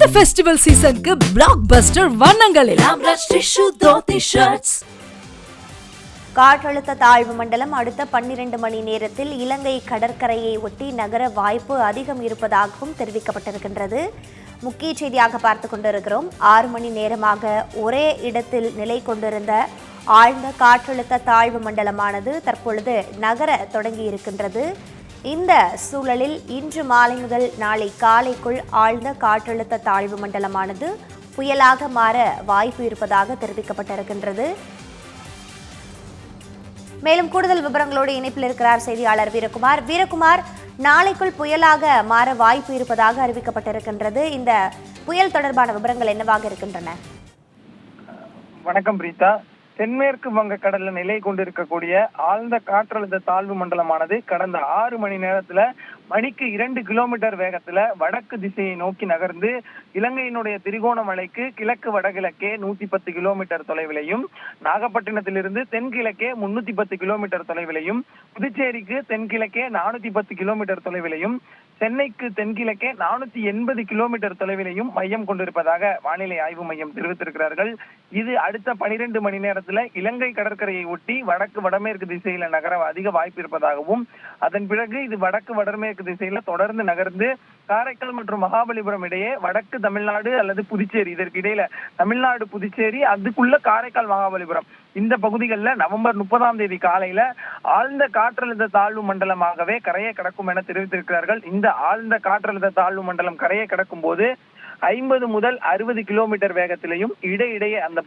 இந்த ஃபெஸ்டிவல் சீசனுக்கு பிளாக் பஸ்டர் வண்ணங்களில் காற்றழுத்த தாழ்வு மண்டலம் அடுத்த பன்னிரண்டு மணி நேரத்தில் இலங்கை கடற்கரையை ஒட்டி நகர வாய்ப்பு அதிகம் இருப்பதாகவும் தெரிவிக்கப்பட்டிருக்கின்றது. முக்கிய செய்தியாக பார்த்து கொண்டிருக்கிறோம். ஆறு மணி நேரமாக ஒரே இடத்தில் நிலை கொண்டிருந்த ஆழ்ந்த காற்றழுத்த தாழ்வு மண்டலமானது தற்பொழுது நகர தொடங்கி இருக்கின்றது இந்த சூழலில் இன்று மாலை முதல் நாளை காலைக்குள் ஆழ்ந்த காற்றழுத்த தாழ்வு மண்டலமானது புயலாக மாற வாய்ப்பு இருப்பதாக தெரிவிக்கப்பட்டிருக்கின்றது. மேலும் கூடுதல் விவரங்களோடு இணைப்பில் இருக்கிறார் செய்தியாளர் வீரகுமார். வீரகுமார் நாளைக்குள் புயலாக மாற வாய்ப்பு இருப்பதாக அறிவிக்கப்பட்டிருக்கின்றது. இந்த புயல் தொடர்பான விவரங்கள் என்னவாக இருக்கின்றன? வணக்கம் பிரீதா. தென்மேற்கு வங்க கடல்ல நிலை கொண்டிருக்கக்கூடிய ஆழ்ந்த காற்றழுத்த தாழ்வு மண்டலமானது கடந்த ஆறு மணி நேரத்துல மணிக்கு இரண்டு கிலோமீட்டர் வேகத்துல வடக்கு திசையை நோக்கி நகர்ந்து இலங்கையினுடைய திரிகோணமலைக்கு கிழக்கு வடகிழக்கே நூத்தி பத்து கிலோமீட்டர் தொலைவிலையும் நாகப்பட்டினத்திலிருந்து தென்கிழக்கே முன்னூத்தி பத்து கிலோமீட்டர் தொலைவிலையும் புதுச்சேரிக்கு தென்கிழக்கே நானூத்தி பத்து கிலோமீட்டர் தொலைவிலையும் சென்னைக்கு தென்கிழக்கே நானூத்தி எண்பது கிலோமீட்டர் தொலைவிலையும் மையம் கொண்டிருப்பதாக வானிலை ஆய்வு மையம் தெரிவித்திருக்கிறார்கள். இது அடுத்த பனிரெண்டு மணி நேரத்துல இலங்கை கடற்கரையை ஒட்டி வடக்கு வடமேற்கு திசையில நகர அதிக வாய்ப்பு இருப்பதாகவும் அதன் பிறகு இது வடக்கு வடமேற்கு திசையில தொடர்ந்து நகர்ந்து காரைக்கால் மற்றும் மகாபலிபுரம் இடையே வடக்கு தமிழ்நாடு அல்லது புதுச்சேரி இதற்கு இடையில தமிழ்நாடு புதுச்சேரி அதுக்குள்ள காரைக்கால் மகாபலிபுரம். இந்த பகுதிகளில் நவம்பர் முப்பதாம் தேதி காலையில ஆழ்ந்த காற்றழுத்த தாழ்வு மண்டலமாகவே கரையை கடக்கும் என தெரிவித்திருக்கிறார்கள். இந்த ஆழ்ந்த காற்றழுத்த தாழ்வு மண்டலம் கரையை கடக்கும் போது ஐம்பது முதல் அறுபது கிலோமீட்டர் வேகத்திலையும் இடையிடையே அந்த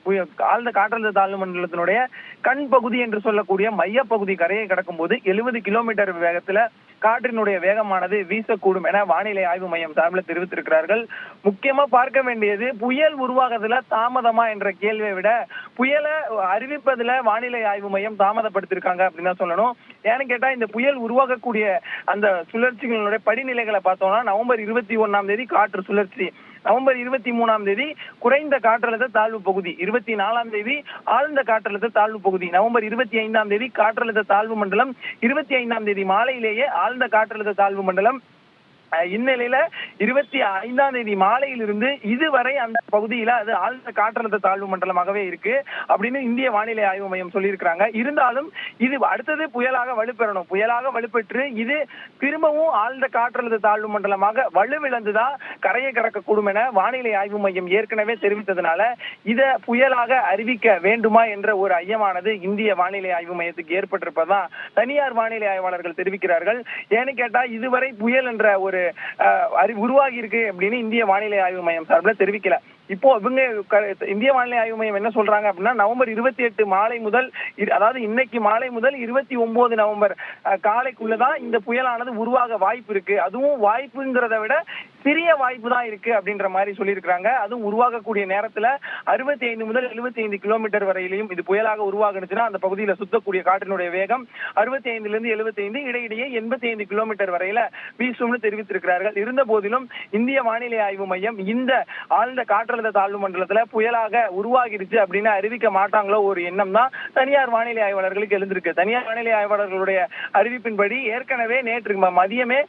ஆழ்ந்த காற்றழுத்த தாழ்வு மண்டலத்தினுடைய கண் பகுதி என்று சொல்லக்கூடிய மையப்பகுதி கரையை கடக்கும் போது எழுபது கிலோமீட்டர் வேகத்துல காற்றினுடைய வேகமானது வீசக்கூடும் என வானிலை ஆய்வு மையம் சார்பில் தெரிவித்திருக்கிறார்கள். முக்கியமா பார்க்க வேண்டியது புயல் உருவாகிறதுல தாமதமா என்ற கேள்வியை விட புயலை அறிவிப்பதுல வானிலை ஆய்வு மையம் தாமதப்படுத்திருக்காங்க அப்படின்னு தான் சொல்லணும். ஏன்னு கேட்டா இந்த புயல் உருவாகக்கூடிய அந்த சுழற்சிகளுடைய படிநிலைகளை பார்த்தோம்னா நவம்பர் இருபத்தி ஒன்னாம் தேதி காற்று சுழற்சி நவம்பர் இருபத்தி மூணாம் தேதி குறைந்த காற்றழுத்த தாழ்வு பகுதி இருபத்தி நாலாம் தேதி ஆழ்ந்த காற்றழுத்த தாழ்வு பகுதி நவம்பர் இருபத்தி ஐந்தாம் தேதி காற்றழுத்த தாழ்வு மண்டலம் இருபத்தி ஐந்தாம் தேதி மாலையிலேயே ஆழ் ஆழ்ந்த காற்றழுத்த தாழ்வு மண்டலம் இந்நிலையில இருபத்தி ஐந்தாம் தேதி மாலையிலிருந்து இதுவரை அந்த பகுதியில அது ஆழ்ந்த காற்றழுத்த தாழ்வு மண்டலமாகவே இருக்கு அப்படின்னு இந்திய வானிலை ஆய்வு மையம் சொல்லியிருக்கிறாங்க. இருந்தாலும் இது அடுத்தது புயலாக வலுப்பெறணும். புயலாக வலுப்பெற்று இது திரும்பவும் ஆழ்ந்த காற்றழுத்த தாழ்வு மண்டலமாக வலுவிழந்துதான் கரையை கடக்கக்கூடும் என வானிலை ஆய்வு மையம் ஏற்கனவே தெரிவித்ததுனால இத புயலாக அறிவிக்க வேண்டுமா என்ற ஒரு ஐயமானது இந்திய வானிலை ஆய்வு மையத்துக்கு ஏற்பட்டிருப்பதான் தனியார் வானிலை ஆய்வாளர்கள் தெரிவிக்கிறார்கள். ஏன்னு கேட்டா இதுவரை புயல் என்ற ஒரு உருவாகி இருக்கு அப்படின்னு இந்திய வானிலை ஆய்வு மையம் சார்பில் தெரிவிக்கல. இப்போ இவங்க இந்திய வானிலை ஆய்வு மையம் என்ன சொல்றாங்க அப்படின்னா நவம்பர் இருபத்தி எட்டு மாலை முதல் அதாவது இன்னைக்கு மாலை முதல் இருபத்தி ஒன்பது நவம்பர் காலைக்குள்ளதான் இந்த புயலானது உருவாக வாய்ப்பு இருக்கு. அதுவும் வாய்ப்புங்கிறத விட சிறிய வாய்ப்பு தான் இருக்கு அப்படின்ற மாதிரி சொல்லியிருக்கிறாங்க. அதுவும் உருவாகக்கூடிய நேரத்துல அறுபத்தி ஐந்து முதல் எழுபத்தி ஐந்து கிலோமீட்டர் வரையிலையும் இது புயலாக உருவாகுனுச்சுன்னா அந்த பகுதியில சுத்தக்கூடிய காற்றினுடைய வேகம் அறுபத்தி ஐந்துல இருந்து எழுபத்தி ஐந்து இடையிடையே எண்பத்தி ஐந்து கிலோமீட்டர் வரையில வீசும்னு தெரிவித்திருக்கிறார்கள். இருந்த போதிலும் இந்திய வானிலை ஆய்வு மையம் இந்த ஆழ்ந்த காற்றழுத்த தாழ்வு மண்டலத்துல புயலாக உருவாகிருச்சு அப்படின்னு அறிவிக்க மாட்டாங்களோ ஒரு எண்ணம் தான் தனியார் வானிலை ஆய்வாளர்களுக்கு எழுந்திருக்கு. தனியார் வானிலை ஆய்வாளர்களுடைய அறிவிப்பின்படி ஏற்கனவே நேற்று மதியமே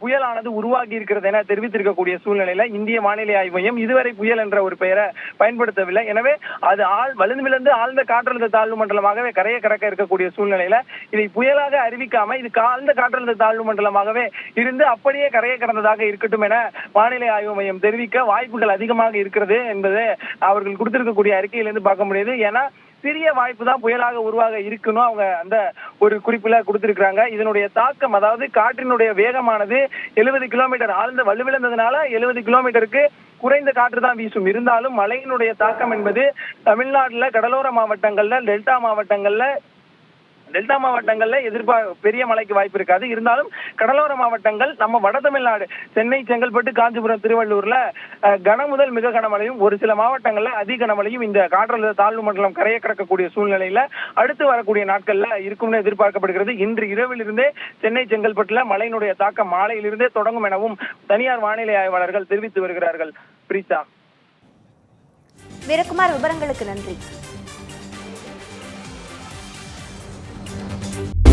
புயலானது உருவாகி இருக்கிறது என தெரிவித்திருக்கக்கூடிய சூழ்நிலையில இந்திய வானிலை ஆய்வு மையம் இதுவரை புயல் என்ற ஒரு பெயரை பயன்படுத்தவில்லை. எனவே அது ஆள் வலிந்து விழுந்து ஆழ்ந்த காற்றழுத்த தாழ்வு மண்டலமாகவே கரையை கடக்க இருக்கக்கூடிய சூழ்நிலையில இதை புயலாக அறிவிக்காம இது ஆழ்ந்த காற்றழுத்த தாழ்வு மண்டலமாகவே இருந்து அப்படியே கரையை கடந்ததாக இருக்கட்டும் என வானிலை ஆய்வு மையம் தெரிவிக்க வாய்ப்புகள் அதிகமாக இருக்கிறது என்பது அவர்கள் கொடுத்திருக்கக்கூடிய அறிக்கையிலிருந்து பார்க்க முடியுது. ஏன்னா சிறிய வாய்ப்பு தான் புயலாக உருவாக இருக்குன்னு அவங்க அந்த ஒரு குறிப்புல கொடுத்திருக்கிறாங்க. இதனுடைய தாக்கம் அதாவது காற்றினுடைய வேகமானது எழுபது கிலோமீட்டர் ஆழ்ந்த வலுவிழந்ததுனால எழுபது கிலோமீட்டருக்கு குறைந்த காற்று தான் வீசும். இருந்தாலும் மழையினுடைய தாக்கம் என்பது தமிழ்நாட்டுல கடலோர மாவட்டங்கள்ல டெல்டா மாவட்டங்கள்ல டெல்டா மாவட்டங்கள்ல எதிர்பார் பெரிய மழைக்கு வாய்ப்பு இருக்காது. இருந்தாலும் கடலோர மாவட்டங்கள் நம்ம வட தமிழ்நாடு சென்னை செங்கல்பட்டு காஞ்சிபுரம் திருவள்ளூர்ல கன முதல் மிக கனமழையும் ஒரு சில மாவட்டங்கள்ல அதி கனமழையும் இந்த காற்றழுத்த தாழ்வு மண்டலம் கரையை கடக்கக்கூடிய சூழ்நிலையில அடுத்து வரக்கூடிய நாட்கள்ல இருக்கும்னு எதிர்பார்க்கப்படுகிறது. இன்று இரவிலிருந்தே சென்னை செங்கல்பட்டுல மழையினுடைய தாக்கம் மாலையிலிருந்தே தொடங்கும் எனவும் தனியார் வானிலை ஆய்வாளர்கள் தெரிவித்து வருகிறார்கள். பிரீதா வீரகுமார் விவரங்களுக்கு நன்றி.